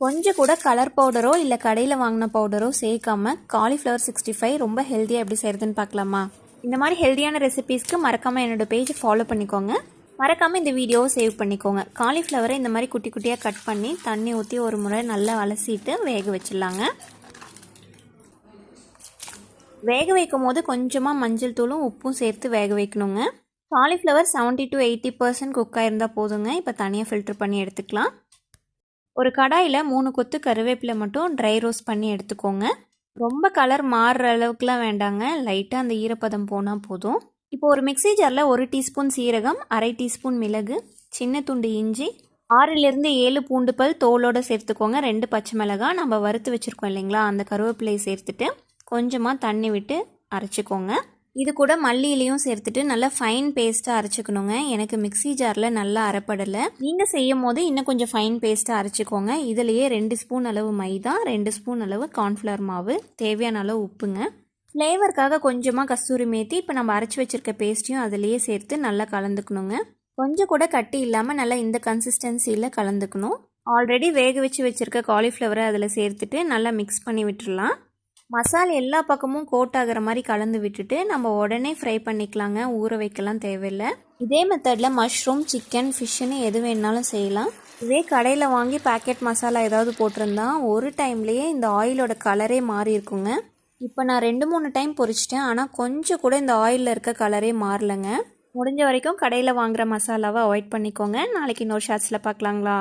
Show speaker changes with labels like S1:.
S1: கொஞ்சம் கூட கலர் பவுடரோ இல்லை கடையில் வாங்கின பவுடரோ சேர்க்காம காலிஃப்ளவர் சிக்ஸ்டி ஃபைவ் ரொம்ப ஹெல்த்தியாக எப்படி செய்கிறதுன்னு பார்க்கலாமா? இந்த மாதிரி ஹெல்த்தியான ரெசிபீஸ்க்கு மறக்காமல் என்னோட பேஜை ஃபாலோ பண்ணிக்கோங்க. மறக்காமல் இந்த வீடியோவை சேவ் பண்ணிக்கோங்க. காலிஃப்ளவரை இந்த மாதிரி குட்டி குட்டியாக கட் பண்ணி தண்ணி ஊற்றி ஒரு முறை நல்லா அலசிட்டு வேக வச்சிடலாங்க. வேக வைக்கும் போது கொஞ்சமாக மஞ்சள் தூளும் உப்பும் சேர்த்து வேக வைக்கணுங்க. Cauliflower seventy to eighty percent cook ஆயிருந்தால் போதுங்க. இப்போ தனியாக ஃபில்டர் பண்ணி எடுத்துக்கலாம். ஒரு கடாயில் மூணு கொத்து கருவேப்பிலை மட்டும் ட்ரை ரோஸ்ட் பண்ணி எடுத்துக்கோங்க. ரொம்ப கலர் மாறுற அளவுக்குலாம் வேண்டாங்க. லைட்டாக அந்த ஈரப்பதம் போனால் போதும். இப்போ ஒரு மிக்ஸி ஜாரில் ஒரு டீஸ்பூன் சீரகம் அரை டீஸ்பூன் மிளகு சின்ன துண்டு இஞ்சி ஆறிலிருந்து ஏழு பூண்டு பல் தோலோடு சேர்த்துக்கோங்க. ரெண்டு பச்சை மிளகாய் நம்ம வறுத்து வச்சுருக்கோம் இல்லைங்களா? அந்த கருவேப்பிலையை சேர்த்துட்டு கொஞ்சமாக தண்ணி விட்டு அரைச்சிக்கோங்க. இது கூட மல்லியிலையும் சேர்த்துட்டு நல்லா ஃபைன் பேஸ்ட்டாக அரைச்சிக்கணுங்க. எனக்கு மிக்ஸி ஜாரில் நல்லா அரைப்படலை. நீங்கள் செய்யும் போது இன்னும் கொஞ்சம் ஃபைன் பேஸ்ட்டாக அரைச்சிக்கோங்க. இதுலேயே ரெண்டு ஸ்பூன் அளவு மைதா ரெண்டு ஸ்பூன் அளவு கார்ன்ஃப்ளவர் மாவு. தேவையான அளவு உப்புங்க. ஃப்ளேவருக்காக கொஞ்சமாக கஸ்தூரி மேத்தி இப்போ நம்ம அரைச்சி வச்சிருக்க பேஸ்ட்டையும் அதிலேயே சேர்த்து நல்லா கலந்துக்கணுங்க. கொஞ்சம் கூட கட்டி இல்லாமல் நல்லா இந்த கன்சிஸ்டன்சியில் கலந்துக்கணும். ஆல்ரெடி வேக வச்சு வச்சுருக்க காலிஃப்ளவரை அதில் சேர்த்துட்டு நல்லா மிக்ஸ் பண்ணி விட்டுடலாம் மசால் எல்லா பக்கமும் கோட் ஆகிற மாதிரி கலந்து விட்டுட்டு நம்ம உடனே ஃப்ரை பண்ணிக்கலாங்க. ஊற வைக்கலாம் தேவையில்லை. இதே மெத்தடில் மஷ்ரூம் சிக்கன் ஃபிஷ்ஷுன்னு எது வேணாலும் செய்யலாம். இதே கடையில் வாங்கி பேக்கெட் மசாலா ஏதாவது போட்டிருந்தா ஒரு டைம்லேயே இந்த ஆயிலோட கலரே மாறி இருக்குங்க. இப்போ நான் ரெண்டு மூணு டைம் பொரிச்சிட்டேன். ஆனால் கொஞ்சம் கூட இந்த ஆயிலில் இருக்க கலரே மாறலைங்க. முடிஞ்ச வரைக்கும் கடையில் வாங்குகிற மசாலாவை அவாய்ட் பண்ணிக்கோங்க. நாளைக்கு இன்னொரு ஷார்ட்ஸில் பார்க்கலாங்களா?